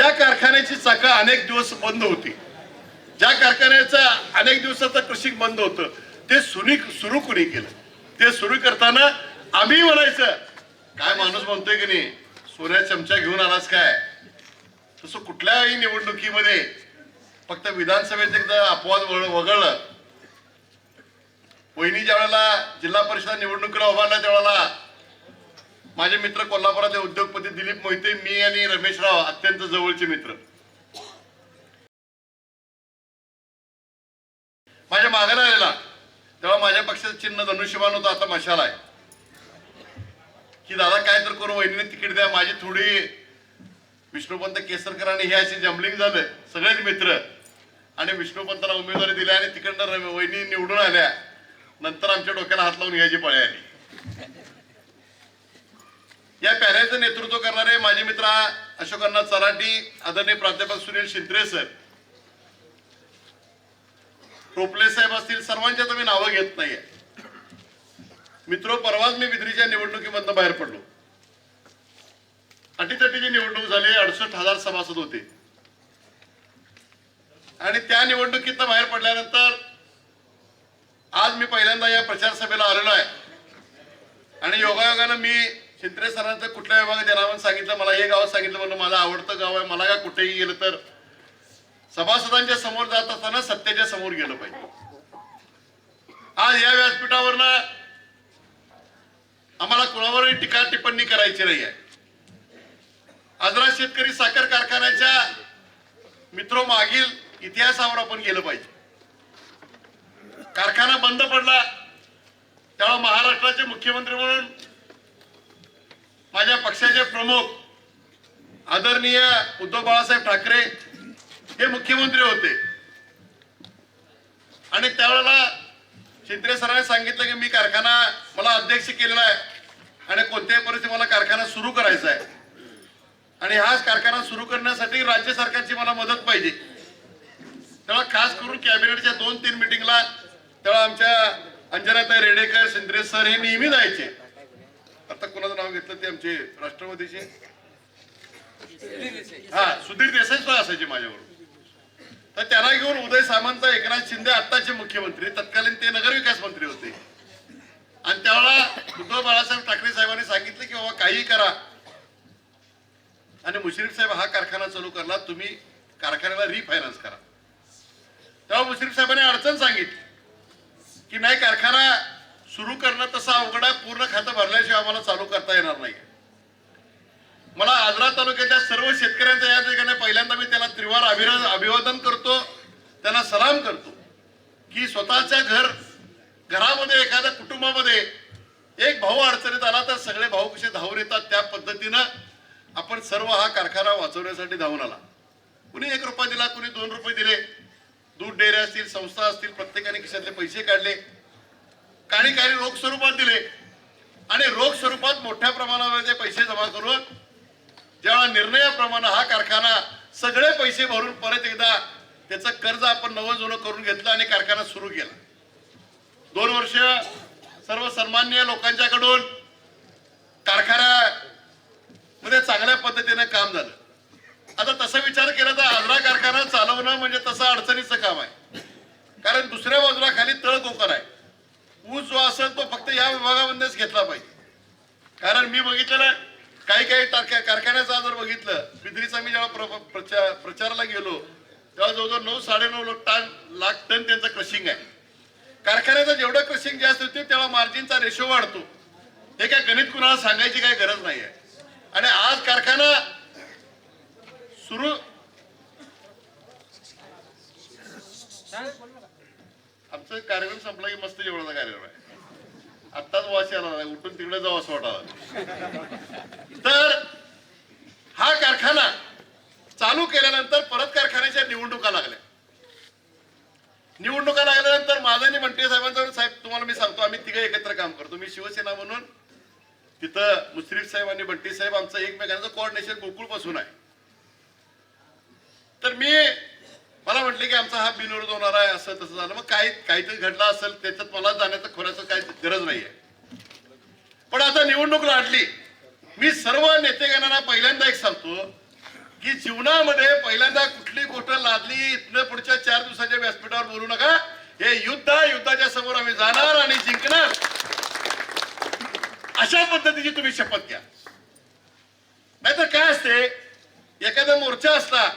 ज्या कारखान्याची चाकं अनेक दिवस बंद होती ज्या कारखान्याचा अनेक दिवसाचं कृषी बंद होतं ते सुनी सुरू कुणी केलं? ते सुरू करताना आम्ही म्हणायचं काय माणूस म्हणतोय की नाही सोन्या चमचा घेऊन आलास काय? तसं कुठल्याही निवडणुकीमध्ये फक्त विधानसभेत एकदा अपवाद वळ- वगळलं. वहिनी ज्या वेळेला जिल्हा परिषद निवडणुकीला उभारल्या त्यावेळेला माझे मित्र कोल्हापुरातले उद्योगपती दिलीप मोहिते मी आणि रमेशराव अत्यंत जवळचे मित्र. माझ्या मागायला आलेला तेव्हा माझ्या पक्षाचं चिन्ह धनुष्यबाण होतं आता मशाल आहे. की दादा काय तर करू वहिनीने तिकीट द्या माझी थोडी विष्णुपंत केसरकर आणि हे असे जमलिंग झालं सगळेच मित्र. आणि विष्णुपंताला उमेदवारी दिल्या आणि तिकडनं वहिनी निवडून आल्या. नंतर आमच्या डोक्याला हात लावून घ्यायची पळी आली. या पॅनलचं नेतृत्व करणारे माझे मित्र अशोकांना चराटी आदरणीय प्राध्यापक सुनील शिंत्रे सर. टोपले साहेब असतील सर्वांच्या तर मी नावं घेत नाहीये. मित्र परवाच मी विद्रीच्या निवडणुकीमधनं बाहेर पडलो. अटीतटीची निवडणूक झाली अडसष्ट हजार सभासद होते. आणि त्या निवडणुकीतनं बाहेर पडल्यानंतर आज मी पहिल्यांदा या प्रचार सभेला आलेलो आहे. आणि योगायोगानं मी शिंत्रे सरांचं कुठल्या विभागात येणार सांगितलं? मला हे गाव सांगितलं म्हणून माझं आवडतं गाव आहे. मला का कुठेही गेलं तर सभासदांच्या समोर जात असताना सत्तेच्या समोर गेलं पाहिजे. आज या व्यासपीठावरनं आम्हाला कुणावरही टीका टिप्पणी करायची नाही आहे. आजरा शेतकरी साखर कारखान्याच्या मित्रो मागील इतिहासावर आपण गेलं पाहिजे. कारखाना बंद पडला. तेव्हा महाराष्ट्राचे मुख्यमंत्री म्हणून माझ्या पक्षाचे प्रमुख आदरणीय उद्धव बाळासाहेब ठाकरे हे मुख्यमंत्री होते. आणि त्यावेळेला शिंदे सरांनी सांगितलं की मी कारखाना मला अध्यक्ष केलेला आहे आणि कोणत्याही परिस्थितीत मला कारखाना सुरू करायचा आहे. आणि हाच कारखाना सुरू करण्यासाठी राज्य सरकारची मला मदत पाहिजे. तेव्हा खास करून कॅबिनेटच्या दोन तीन मिटिंगला तेव्हा आमच्या अंजनाताई रेडेकर शिंद्रे सर हे नेहमी जायचे. आता कोणाचं नाव घेतलं ते आमचे राष्ट्रवादीचे? हा सुधीर देसाई सुद्धा असायचे माझ्याबरोबर तर त्यांना घेऊन उदय सामंत एकनाथ शिंदे आत्ताचे मुख्यमंत्री. तत्कालीन ते नगरविकास मंत्री होते. आणि त्यावेळेला उद्धव बाळासाहेब ठाकरे साहेबांनी सांगितलं की बाबा काही करा. आणि मुश्रीफ साहेब हा कारखाना चालू करला तुम्ही कारखान्याला रिफायनान्स करा. तेव्हा मुश्रीफ साहेबांनी अडचण सांगितली की नाही कारखाना सुरू करणं तसं अवघड आहे पूर्ण खातं आम्हाला चालू करता येणार नाही मला आजरा तालुक्याच्या सर्व शेतकऱ्यांचा या ठिकाणी पहिल्यांदा मी त्याला त्रिवार अभिरा- अभिवादन करतो त्यांना सलाम करतो की स्वतःच्या घर घरामध्ये एखाद्या कुटुंबामध्ये एक भाऊ अडचणीत आला तर सगळे भाऊ कसे धावून येतात त्या पद्धतीनं आपण सर्व हा कारखाना वाचवण्यासाठी धावून आला. कुणी एक रुपया दिला कुणी दोन रुपये दिले. दूध डेअरी असतील संस्था असतील प्रत्येकाने खिशातले पैसे काढले. काही काही रोख स्वरूपात दिले. आणि रोख स्वरूपात मोठ्या प्रमाणामध्ये पैसे जमा करून जेव्हा निर्णयाप्रमाणे हा कारखाना सगळे पैसे भरून परत एकदा त्याचं कर्ज आपण नवं जुनं करून घेतलं आणि कारखाना सुरू केला. दोन वर्ष सर्व सन्मान्य लोकांच्याकडून कारखान्यामध्ये चांगल्या पद्धतीने काम झालं. आता तसा विचार केला तर आजरा कारखाना चालवणं म्हणजे तसं अडचणीचं काम आहे. कारण दुसऱ्या बाजूला खाली तळ कोकण आहे. ऊस जो असेल तो फक्त या विभागामध्येच घेतला पाहिजे. कारण मी बघितलेलं काही काही टारख्या कारखान्याचा जर बघितलं बिद्रीचा मी जेव्हा प्र- प्रचा- प्रचाराला गेलो तेव्हा जवळजवळ नऊ साडेनऊ लोक टन लाख टन त्यांचं क्रशिंग आहे. कारखान्याचं जेवढं क्रशिंग जास्त होते तेव्हा मार्जिनचा रेशो वाढतो. हे काय गणित कुणाला सांगायची काही गरज नाही आहे आणि आज कारखाना सुरू आमचं कार्यक्रम संपला की मस्त जेवणाचा कार्यक्रम आहे. आत्ताच वास यायला नाही उठून तिकडे जाऊ असं वाटायला तर हा कारखाना चालू केल्यानंतर परत कारखान्याच्या निवडणुका लागल्या. निवडणुका लागल्यानंतर माझं आणि म्हणते साहेबांचा साहेब तुम्हाला मी सांगतो आम्ही तिघे एकत्र काम करतो. मी शिवसेना म्हणून तिथं मुश्रीफ साहेब आणि बंटी साहेब आमचं एकमेकांचं कोऑर्डिनेशन गोकुळपासून आहे. तर मी मला म्हटले की आमचा हा बिनविरोध होणार आहे असं तसं झालं. मग काही काहीतरी घडलं असेल त्याच्यात मला जाण्याचं खोऱ्याचं काही गरज नाही आहे पण आता निवडणूक लाडली मी सर्व नेतेगणांना पहिल्यांदा एक सांगतो की जीवनामध्ये पहिल्यांदा कुठली गोष्ट लादली इथनं पुढच्या चार दिवसाच्या व्यासपीठावर बोलू नका. हे युद्ध युद्धाच्या समोर आम्ही जाणार आणि जिंकणार. अशा पद्धतीची तुम्ही शपथ घ्या. नाहीतर काय असते? एखादा मोर्चा असला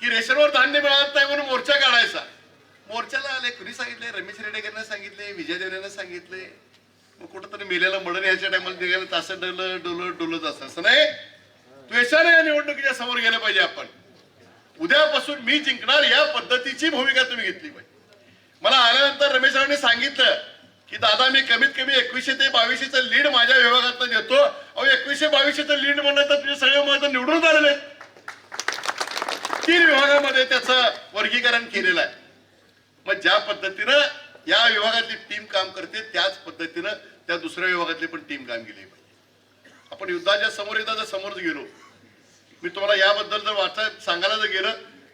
की रेशनवर धान्य मिळत नाही म्हणून मोर्चा काढायचा. मोर्चाला आले कुणी सांगितले? रमेश रेडेकरनं सांगितले विजय देवऱ्यानं सांगितले. मग कुठंतरी मेलेला मडण याच्या टायमाला निघालं तासं डोलं डोलं डोलत असं. असं नाही. द्वेषाने या निवडणुकीच्या समोर गेलं पाहिजे आपण. उद्यापासून मी जिंकणार या पद्धतीची भूमिका तुम्ही घेतली पाहिजे. मला आल्यानंतर रमेश रावने सांगितलं की दादा मी कमीत कमी एकवीसशे ते बावीसशेचं लीड माझ्या विभागात देतो अहो एकवीसशे बावीसशेचं लीड म्हणलं तर तुझे सगळे मत निवडून आलेले आहेत. तीन विभागामध्ये त्याचं वर्गीकरण केलेलं आहे. मग ज्या पद्धतीनं या विभागातली टीम काम करते त्याच पद्धतीनं त्या दुसऱ्या विभागातली पण टीम काम केली पाहिजे. आपण युद्धाच्या समोर एकदा जर समोर गेलो मी तुम्हाला याबद्दल जर वाचा सांगायला जर गेलं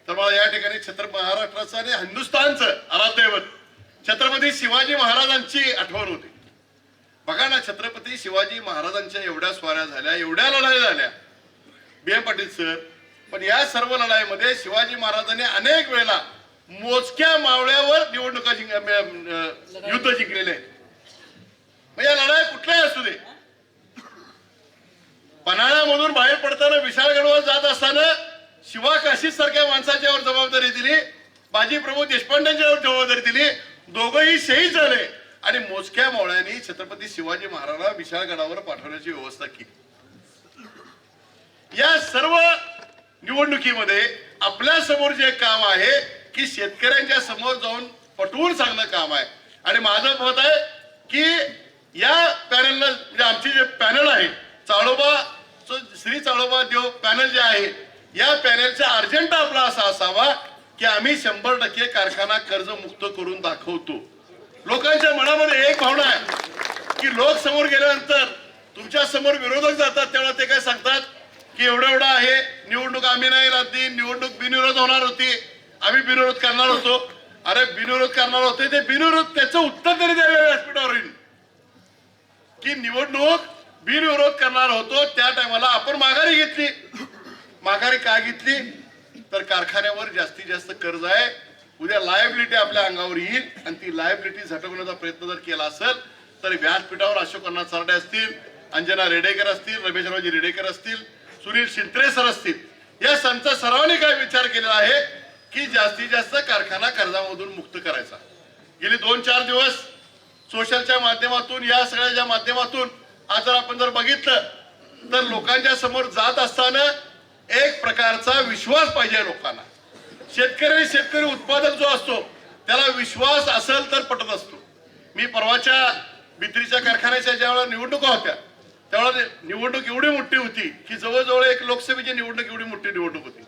तर मला या ठिकाणी छत्र महाराष्ट्राचं आणि हिंदुस्थानचं आराध्यवत छत्रपती शिवाजी महाराजांची आठवण होती. बघा ना छत्रपती शिवाजी महाराजांच्या एवढ्या स्वाऱ्या झाल्या एवढ्या लढाई झाल्या. बी एम पाटील सर पण या सर्व लढाईमध्ये शिवाजी महाराजांनी अनेक वेळेला मोजक्या मावळ्यावर निवडणुका जिंक युद्ध जिंकलेले आहेत. या लढाई कुठल्याही असू दे. पन्हाळ्यामधून बाहेर पडताना विशाळगडवर जात असताना शिवा काशीद सारख्या माणसाच्यावर जबाबदारी दिली. बाजी प्रभू देशपांडेंच्यावर जबाबदारी दिली. दोघंही शहीद झाले. आणि मोजक्या मावळ्यांनी छत्रपती शिवाजी महाराजांना विशाळगडावर पाठवण्याची व्यवस्था केली. या सर्व निवडणुकीमध्ये आपल्यासमोर जे काम आहे की शेतकऱ्यांच्या समोर जाऊन पटवून सांगणं काम आहे. आणि माझं मत आहे की या पॅनलला म्हणजे आमचे जे पॅनल आहे चाळोबा श्री चाळोबा देव पॅनल जे आहे या पॅनलचा अर्जंट आपला असा असावा की आम्ही शंभर टक्के कारखाना कर्ज मुक्त करून दाखवतो. लोकांच्या मनामध्ये एक भावना आहे की लोक समोर गेल्यानंतर तुमच्यासमोर विरोधक जातात तेव्हा ते काय सांगतात? की एवढं एवढं आहे निवडणूक आम्ही नाही राहती निवडणूक बिनविरोध होणार होती. आम्ही बिनविरोध करणार होतो. अरे बिनविरोध करणार होते ते बिनविरोध त्याचं उत्तर तरी द्यावे व्यासपीठावर येईल. की निवडणूक बिनविरोध करणार होतो त्या टायमाला आपण माघारी घेतली. माघारी का घेतली? तर कारखान्यावर जास्तीत जास्त कर्ज आहे. उद्या लायबिलिटी आपल्या अंगावर येईल. आणि ती लायबिलिटी झटवण्याचा प्रयत्न जर केला असेल तर व्यासपीठावर अशोक अण्णा चारडे असतील अंजना रेडेकर असतील रमेशरावजी रेडेकर असतील सुनील शिंत्रे सर असतील. या संत सरावांनी काय विचार केलेला आहे? की जास्तीत जास्त कारखाना कर्जामधून मुक्त करायचा. गेले दोन चार दिवस सोशलच्या माध्यमातून या सगळ्याच्या माध्यमातून आज जर आपण जर बघितलं तर लोकांच्या समोर जात असताना एक प्रकारचा विश्वास पाहिजे लोकांना. शेतकरी शेतकरी उत्पादक जो असतो त्याला विश्वास असेल तर पटत असतो. मी परवाच्या भित्रीच्या कारखान्याच्या ज्यावेळेला निवडणुका होत्या त्यामुळे निवडणूक एवढी मोठी होती की जवळजवळ एक लोकसभेची निवडणूक एवढी मोठी निवडणूक होती.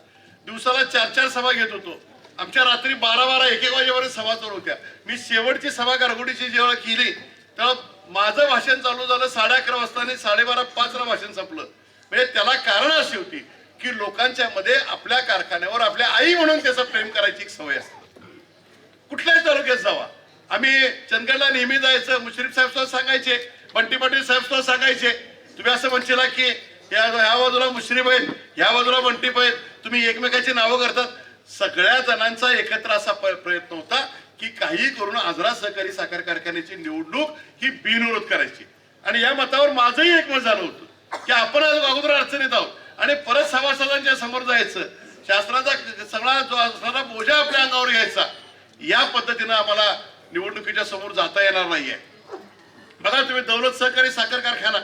दिवसाला चार चार सभा घेत होतो. आमच्या रात्री बारा बारा एक एक वाजेपर्यंत सभा चालू होत्या. मी शेवटची सभा गारगोडीची जेव्हा केली तेव्हा माझं भाषण चालू झालं साडे अकरा वाजता आणि साडेबारा पाचला भाषण संपलं. म्हणजे त्याला कारण अशी होती की लोकांच्या मध्ये आपल्या कारखान्यावर आपल्या आई म्हणून त्याचं प्रेम करायची एक सवय असते. कुठल्याही तालुक्यात जावा. आम्ही चंदगडला नेहमी जायचं मुश्रीफ साहेब सुद्धा सांगायचे बंटी पाटील साहेब सुद्धा सांगायचे तुम्ही असं म्हणशीला की या ह्या बाजूला मुश्रीफ आहेत ह्या बाजूला बंटीप आहेत तुम्ही एकमेकाची नावं करतात. सगळ्या जणांचा एकत्र असा प्रयत्न होता की काही करून आजरा सहकारी साखर कारखान्याची निवडणूक ही बिनविरोध करायची. आणि या मतावर माझंही एकमत झालं होतं की आपण आज अगोदर अडचणीत आहोत. आणि परत सभासदांच्या समोर जायचं. शास्त्राचा सगळा जो असणारा बोजा आपल्या अंगावर घ्यायचा. या पद्धतीनं आम्हाला निवडणुकीच्या समोर जाता येणार नाहीये. बघा तुम्ही दौलत सहकारी साखर कारखाना.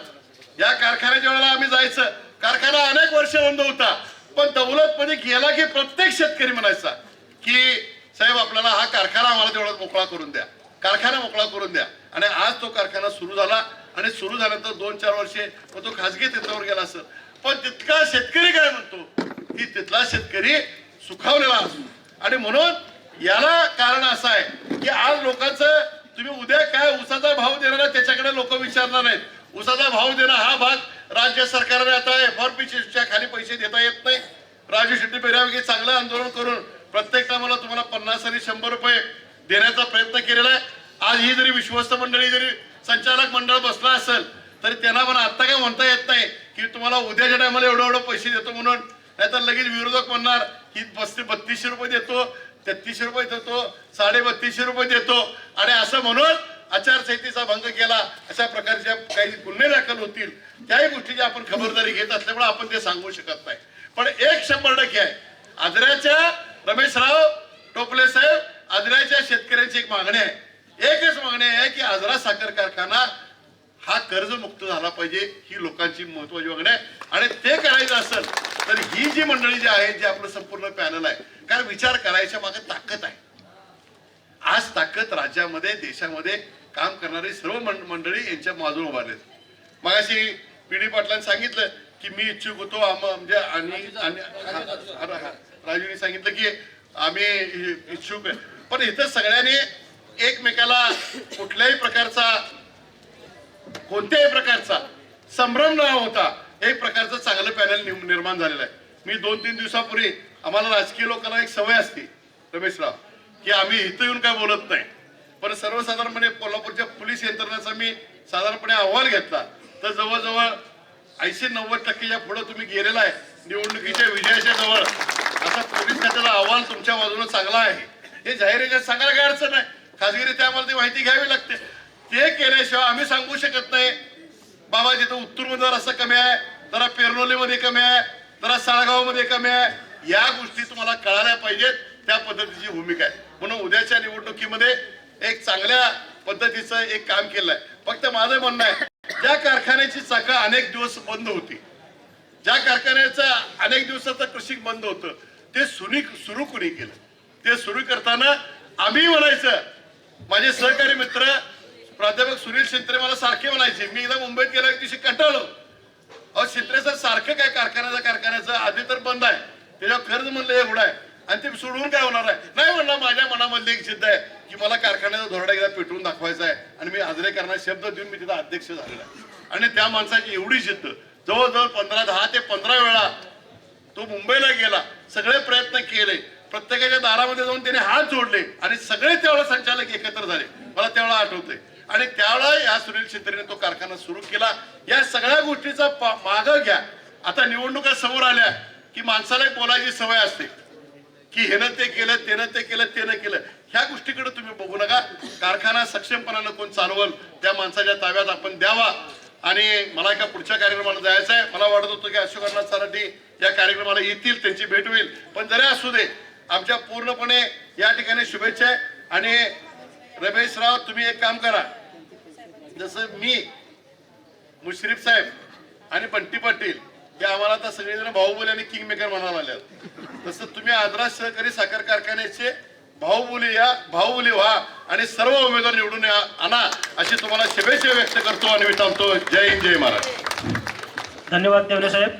या कारखान्याच्या वेळेला आम्ही जायचं. कारखाना अनेक वर्ष बंद होता. पण दौलतपणे म्हणजे गेला की प्रत्येक शेतकरी म्हणायचा की साहेब आपल्याला हा कारखाना आम्हाला तेवढा मोकळा करून द्या. कारखाना मोकळा करून द्या. आणि आज तो कारखाना सुरू झाला आणि सुरू झाल्यानंतर दोन चार वर्षे मग तो खासगी क्षेत्रावर गेला असं. पण तितका शेतकरी काय म्हणतो? की तिथला शेतकरी सुखावलेला असतो. आणि म्हणून याला कारण असं आहे की आज लोकांचं तुम्ही उद्या काय उसाचा भाव देणार त्याच्याकडे लोक विचारणार नाहीत. उसाचा भाव देणं हा भाग राज्य सरकारने आता एफ आर पी च्या खाली पैसे देता येत नाही. राजू शेट्टी पेऱ्यापैकी चांगलं आंदोलन करून प्रत्येक टायमाला तुम्हाला पन्नास आणि शंभर रुपये देण्याचा प्रयत्न केलेला आहे. आज ही जरी विश्वस्त मंडळी जरी संचालक मंडळ बसला असेल तरी त्यांना पण आता काय म्हणता येत नाही की तुम्हाला उद्याच्या टायमाला एवढं एवढं पैसे देतो म्हणून. नाहीतर लगेच विरोधक म्हणणार की बसते बत्तीसशे रुपये देतो तेहतीसशे रुपये देतो साडे बत्तीसशे रुपये देतो. आणि असं म्हणून आचारसंहितेचा भंग केला अशा प्रकारच्या काही गुन्हे दाखल होतील त्याही गोष्टीची आपण खबरदारी घेत असल्यामुळे आपण ते सांगू शकत नाही. पण एक शंभर टक्के आहे. आजऱ्याच्या रमेशराव टोपले साहेब आजऱ्याच्या शेतकऱ्यांची एक मागणी आहे. एकच मागणी आहे की आजरा साखर कारखाना हा कर्जमुक्त झाला पाहिजे ही लोकांची महत्वाची मागणी आहे. आणि ते करायचं असेल तर ही जी मंडळी जी आहे जे आपलं संपूर्ण पॅनल आहे कारण विचार करायच्या मागे ताकद आहे. आज ताकद राज्यामध्ये देशामध्ये काम करणारी सर्व मंड- मंडळी यांच्या बाजूने उभारलेत. मगाशी पी डी पाटलांनी सांगितलं की मी इच्छुक होतो म्हणजे आणि. राजूने सांगितलं की आम्ही इच्छुक आहे. पण इथं सगळ्यांनी एकमेकाला कुठल्याही प्रकारचा कोणत्याही प्रकारचा संभ्रम न होता एक प्रकारचं चांगलं पॅनल निर्माण झालेलं आहे. मी दोन तीन दिवसापूर्वी आम्हाला राजकीय लोकांना एक सवय असते रमेशराव. की आम्ही इथं येऊन काय बोलत नाही. पण सर्वसाधारणपणे कोल्हापूरच्या पोलीस यंत्रणेचा मी साधारणपणे अहवाल घेतला. तर जवळजवळ ऐंशी नव्वद टक्केच्या पुढे तुम्ही गेलेला आहे. निवडणुकीच्या विजयाच्या जवळ. असा पोलीस खात्याचा अहवाल तुमच्या बाजूने चांगला आहे. हे जाहीर याच्यात सांगायला काय अडचण नाही. खाजगीरित्या आम्हाला ती माहिती घ्यावी लागते. ते केल्याशिवाय आम्ही सांगू शकत नाही. बाबा जिथं उत्तूरमध्ये असं कमी आहे जरा पेरनोलीमध्ये कमी आहे जरा साळगावमध्ये कमी आहे या गोष्टी तुम्हाला कळायला पाहिजेत. त्या पद्धतीची भूमिका आहे. म्हणून उद्याच्या निवडणुकीमध्ये एक चांगल्या पद्धतीचं एक काम केलंय. फक्त माझं म्हणणं आहे ज्या कारखान्याची चाकं अनेक दिवस बंद होती ज्या कारखान्याचा अनेक दिवसाचं कृषी बंद होतं ते सुनी सुरू कुणी केलं? ते सुरू करताना आम्ही म्हणायचं माझे सहकारी मित्र प्राध्यापक सुनील शिंत्रे मला सारखे म्हणायचे मी एकदा मुंबईत गेल्या दिवशी कंटाळलो. अहो शिंत्रे सर सारखं काय कारखान्याचं कारखान्याचं? आधी तर बंद आहे. त्याच्यावर खर्च म्हणलं एवढं आहे. आणि ते सोडवून काय होणार आहे? नाही म्हणणार माझ्या मनामध्ये एक सिद्ध आहे की मला कारखान्याचा धोरडा एकदा पेटवून दाखवायचा आहे आणि मी आजरे करणार शब्द देऊन मी तिथं अध्यक्ष झालेला आहे. आणि त्या माणसाची एवढी जिद्द जवळजवळ पंधरा दहा ते पंधरा वेळा तो मुंबईला गेला सगळे प्रयत्न केले प्रत्येकाच्या दारामध्ये जाऊन त्याने हात जोडले आणि सगळे त्यावेळेला संचालक एकत्र झाले. मला त्यावेळेला आठवतंय. आणि त्यावेळेला या सुनील शेत्रीने तो कारखाना सुरू केला. या सगळ्या गोष्टीचा माग घ्या. आता निवडणुका समोर आल्या की माणसाला एक बोलायची सवय असते. की हेनं ते केलं त्यानं ते केलं त्यानं केलं. ह्या गोष्टीकडे तुम्ही बघू नका. कारखाना सक्षमपणानं कोण चालवल त्या माणसाच्या ताब्यात आपण द्यावा. आणि मला एका पुढच्या कार्यक्रमाला जायचं आहे. मला वाटत होतं की अशोकांना सराठी या कार्यक्रमाला येतील त्यांची भेट होईल. पण जरी असू दे. आमच्या पूर्णपणे या ठिकाणी शुभेच्छा आहे. आणि रमेश राव तुम्ही एक काम करा. जसं मी मुश्रीफ साहेब आणि बंटी पाटील हे आम्हाला आता सगळेजण भाऊबोली आणि किंग मेकर म्हणायला लागल्यात. तसं तुम्ही आदरा सहकारी साखर कारखान्याचे भाऊबोली या भाऊबोली व्हा आणि सर्व उमेदवार निवडून या आणा अशी तुम्हाला शुभेच्छा व्यक्त करतो आणि मी थांबतो जय हिंद जय महाराज धन्यवाद देवले साहेब.